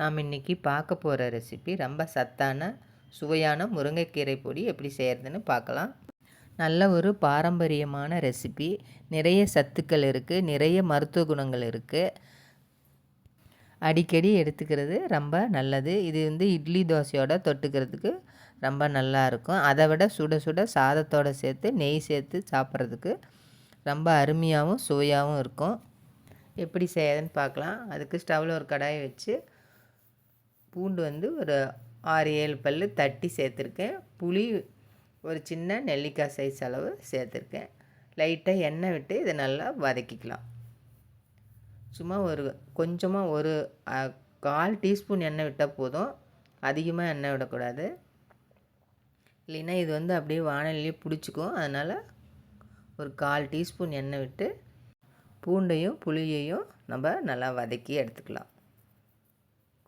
நாம் இன்றைக்கி பார்க்க போகிற ரெசிபி ரொம்ப சத்தான சுவையான முருங்கைக்கீரை பொடி எப்படி செய்கிறதுன்னு பார்க்கலாம். நல்ல ஒரு பாரம்பரியமான ரெசிபி நிறைய சத்துக்கள் இருக்குது நிறைய மருத்துவ குணங்கள் இருக்குது அடிக்கடி எடுத்துக்கிறது ரொம்ப நல்லது. இது வந்து இட்லி தோசையோட தொட்டுக்கிறதுக்கு ரொம்ப நல்லா இருக்கும். அதை விட சுட சுட சாதத்தோடு சேர்த்து நெய் சேர்த்து சாப்பிட்றதுக்கு ரொம்ப அருமையாகவும் சுவையாகவும் இருக்கும். எப்படி செய்யறதுன்னு பார்க்கலாம். அதுக்கு ஸ்டவ்வில் ஒரு கடாயை வச்சு பூண்டு வந்து ஒரு ஆறு ஏழு பல் தட்டி சேர்த்துருக்கேன். புளி ஒரு சின்ன நெல்லிக்காய் சைஸ் அளவு சேர்த்துருக்கேன். லைட்டாக எண்ணெய் விட்டு இதை நல்லா வதக்கிக்கலாம். சும்மா ஒரு கொஞ்சமாக ஒரு கால் டீஸ்பூன் எண்ணெய் விட்டால் போதும். அதிகமாக எண்ணெய் விடக்கூடாது. இல்லைன்னா இது வந்து அப்படியே வானலிலே பிடிச்சிக்கும். அதனால் ஒரு கால் டீஸ்பூன் எண்ணெய் விட்டு பூண்டையும் புளியையும் நம்ம நல்லா வதக்கி எடுத்துக்கலாம்.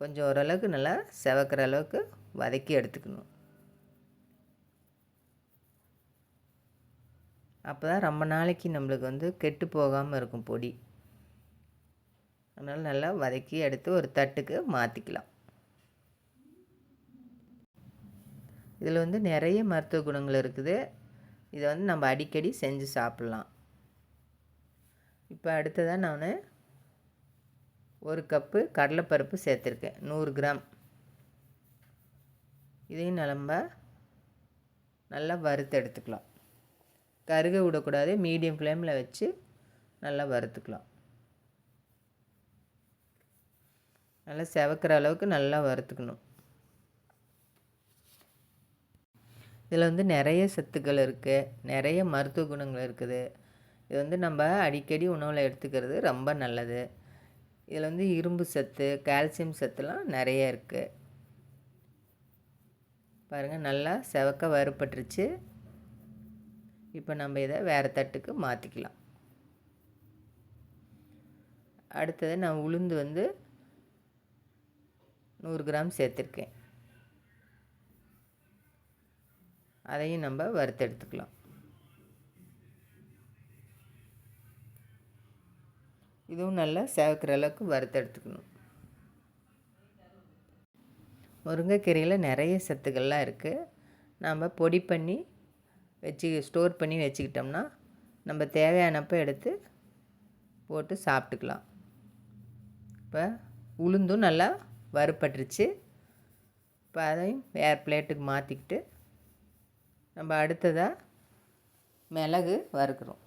கொஞ்சம் ஓரளவுக்கு நல்லா செவக்கிற அளவுக்கு வதக்கி எடுத்துக்கணும். அப்போ தான் ரொம்ப நாளைக்கு நம்மளுக்கு வந்து கெட்டு போகாமல் இருக்கும் பொடி. அதனால் நல்லா வதக்கி எடுத்து ஒரு தட்டுக்கு மாற்றிக்கலாம் இதில் வந்து நிறைய மருத்துவ குணங்கள் இருக்குது. இதை வந்து நம்ம அடிக்கடி செஞ்சு சாப்பிட்லாம். இப்போ அடுத்ததாக நான் ஒரு கப்பு கடலைப்பருப்பு சேர்த்துருக்கேன். நூறு கிராம். இதையும் நலம்ப நல்லா வறுத்து எடுத்துக்கலாம். கருக விடக்கூடாது. மீடியம் ஃப்ளேமில் வச்சு நல்லா வறுத்துக்கலாம். நல்லா செவக்கிற அளவுக்கு நல்லா வறுத்துக்கணும். இதில் வந்து நிறைய சத்துக்கள் இருக்குது நிறைய மருத்துவ குணங்கள் இருக்குது. இது வந்து நம்ம அடிக்கடி உணவில் எடுத்துக்கிறது ரொம்ப நல்லது. இதில் வந்து இரும்பு சத்து கால்சியம் சத்துலாம் நிறைய இருக்குது பாருங்கள் நல்லா செவக்க வறுப்பட்டுருச்சு இப்போ நம்ம இதை வேறு தட்டுக்கு மாற்றிக்கலாம் அடுத்தது நான் உளுந்து வந்து நூறு கிராம் சேர்த்துருக்கேன். அதையும் நம்ம வறுத்தெடுத்துக்கலாம் இதுவும் நல்லா சேவக்கிற அளவுக்கு வறுத்தெடுத்துக்கணும் முருங்கைக்கீரையில் நிறைய சத்துக்கள்லாம் இருக்குது நம்ம பொடி பண்ணி வச்சு ஸ்டோர் பண்ணி வச்சுக்கிட்டோம்னா நம்ம தேவையானப்போ எடுத்து போட்டு சாப்பிட்டுக்கலாம். இப்போ உளுந்தும் நல்லா வறுப்பட்டுருச்சு இப்போ அதையும் வேறு பிளேட்டுக்கு மாற்றிக்கிட்டு நம்ம அடுத்ததாக மிளகு வறுக்கிறோம்.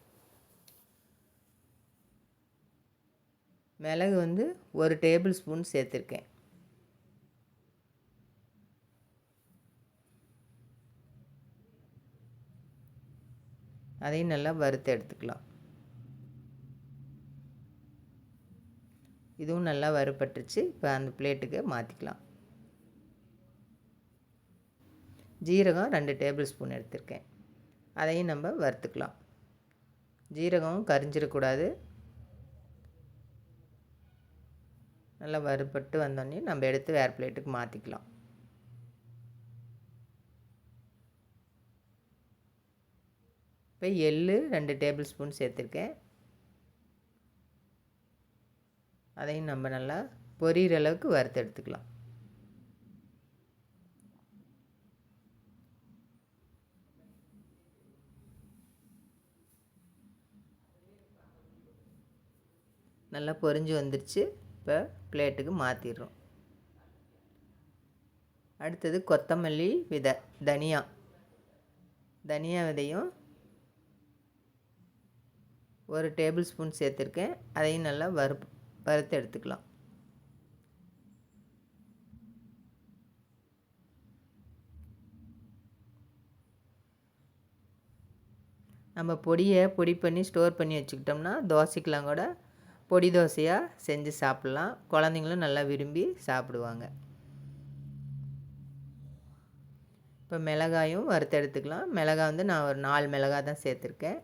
மிளகு வந்து ஒரு டேபிள் ஸ்பூன் சேர்த்துருக்கேன். அதையும் நல்லா வறுத்து எடுத்துக்கலாம். இதுவும் நல்லா வறுப்பட்டுருச்சு இப்போ அந்த பிளேட்டுக்கு மாற்றிக்கலாம் ஜீரகம் ரெண்டு டேபிள் ஸ்பூன் எடுத்திருக்கேன். அதையும் நம்ம வறுத்துக்கலாம். ஜீரகம் கரிஞ்சிடக்கூடாது. நல்லா வறுபட்டு வந்தோடனே நம்ம எடுத்து வேறு பிளேட்டுக்கு மாற்றிக்கலாம் இப்போ எள் ரெண்டு டேபிள் ஸ்பூன் சேர்த்துருக்கேன். அதையும் நம்ம நல்லா பொரியிற அளவுக்கு வறுத்து எடுத்துக்கலாம். நல்லா பொரிஞ்சு வந்துருச்சு. இப்போ பிளேட்டுக்கு மாற்றிடுறோம் அடுத்தது கொத்தமல்லி விதை தனியா. தனியா விதையும் ஒரு டேபிள் ஸ்பூன் சேர்த்துருக்கேன். அதையும் நல்லா வறு வறுத்து எடுத்துக்கலாம். நம்ம பொடியை பொடி பண்ணி ஸ்டோர் பண்ணி வச்சுக்கிட்டோம்னா தோசைக்கெலாம் கூட பொடி தோசையாக செஞ்சு சாப்பிட்லாம். குழந்தைங்களும் நல்லா விரும்பி சாப்பிடுவாங்க. இப்போ மிளகாயும் வறுத்து எடுத்துக்கலாம். மிளகாய் வந்து நான் ஒரு நாலு மிளகாய் தான் சேர்த்துருக்கேன்.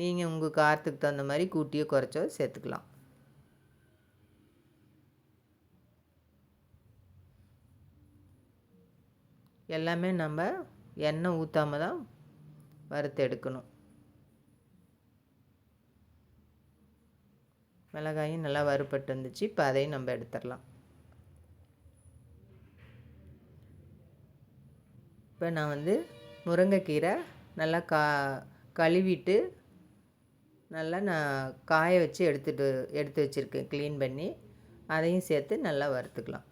நீங்கள் உங்கள் காரத்துக்கு தகுந்த மாதிரி கூட்டியோ குறைச்சோ சேர்த்துக்கலாம். எல்லாமே நம்ம எண்ணெய் ஊற்றாமல் தான் வறுத்து எடுக்கணும். மிளகாயும் நல்லா வறுபட்டு வந்துச்சு. இப்போ அதையும் நம்ம எடுத்துடலாம். இப்போ நான் வந்து முருங்கைக்கீரை நல்லா கா கழுவிட்டு நல்லா நான் காய வச்சு எடுத்துகிட்டு எடுத்து வச்சுருக்கேன். க்ளீன் பண்ணி அதையும் சேர்த்து நல்லா வறுத்துக்கலாம்.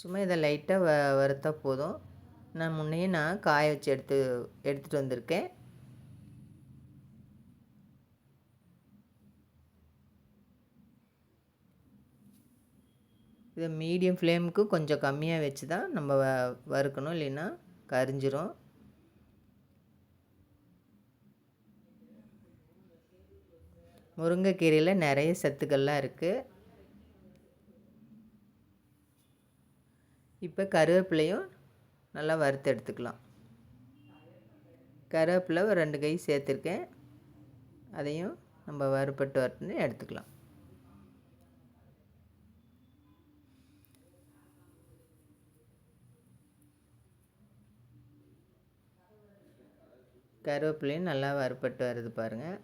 சும்மா இதை லைட்டாக வ வறுத்தால் போதும். நான் முன்னையே நான் காய வச்சு எடுத்து எடுத்துகிட்டு வந்திருக்கேன். இதை மீடியம் ஃப்ளேமுக்கு கொஞ்சம் கம்மியாக வச்சு தான் நம்ம வ வறுக்கணும் இல்லைன்னா கரிஞ்சிரும். முருங்கைக்கீரையில் நிறைய சத்துக்கள்லாம் இருக்குது இப்போ கருவேப்பிலையும் நல்லா வறுத்து எடுத்துக்கலாம். கருவேப்பிலை ஒரு ரெண்டு கை சேர்த்துருக்கேன். அதையும் நம்ம வறுப்பட்டு வரட்டுன்னு எடுத்துக்கலாம். கருவேப்பிலையும் நல்லா வறுப்பட்டு வருது பாருங்கள்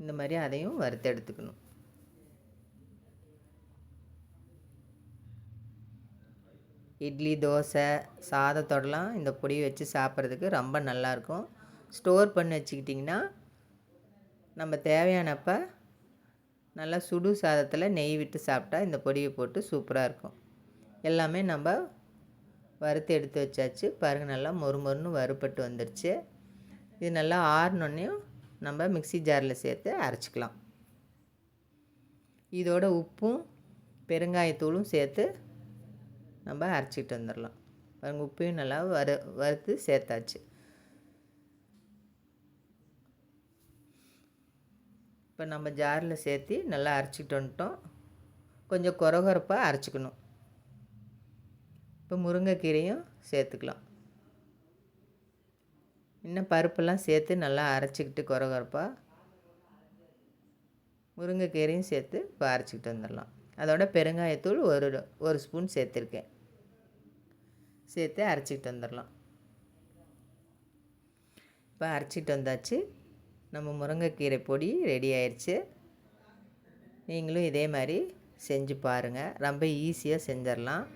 இந்த மாதிரி அதையும் வறுத்து எடுத்துக்கணும். இட்லி தோசை சாதத்தோடலாம் இந்த பொடி வச்சு சாப்பிட்றதுக்கு ரொம்ப நல்லாயிருக்கும். ஸ்டோர் பண்ணி வச்சுக்கிட்டிங்கன்னா நம்ம தேவையானப்ப நல்லா சுடு சாதத்தில் நெய் விட்டு சாப்பிட்டா இந்த பொடியை போட்டு சூப்பராக இருக்கும் எல்லாமே நம்ம வறுத்து எடுத்து வச்சாச்சு. பாருங்கள் நல்லா மொறு மொறுன்னு வறுப்பட்டு வந்துடுச்சு இது நல்லா ஆறினோன்னையும் நம்ம மிக்சி ஜாரில் சேர்த்து அரைச்சிக்கலாம். இதோட உப்பும் பெருங்காயத்தூளும் சேர்த்து நம்ம அரைச்சிக்கிட்டு வந்துடலாம். பாருங்க உப்பையும் நல்லா வறு வறுத்து சேர்த்தாச்சு. இப்போ நம்ம ஜாரில் சேர்த்து நல்லா அரைச்சிக்கிட்டு வந்துட்டோம். கொஞ்சம் குறகுறப்பாக அரைச்சிக்கணும். இப்போ முருங்கைக்கீரையும் சேர்த்துக்கலாம். இன்னும் பருப்பெல்லாம் சேர்த்து நல்லா அரைச்சிக்கிட்டு குறகுறப்பாக முருங்கைக்கீரையும் சேர்த்து இப்போ அரைச்சிக்கிட்டு வந்துடலாம். அதோட பெருங்காயத்தூள் ஒரு ஒரு ஸ்பூன் சேர்த்துருக்கேன். சேர்த்து அரைச்சிக்கிட்டு வந்துடலாம். இப்போ அரைச்சிட்டு வந்தாச்சு. நம்ம முருங்கைக்கீரை பொடி ரெடி ஆயிடுச்சு நீங்களும் இதே மாதிரி செஞ்சு பாருங்கள் ரொம்ப ஈஸியாக செஞ்சிடலாம்.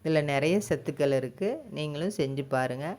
இதில் நிறைய சத்துக்கள் இருக்குது நீங்களும் செஞ்சு பாருங்கள்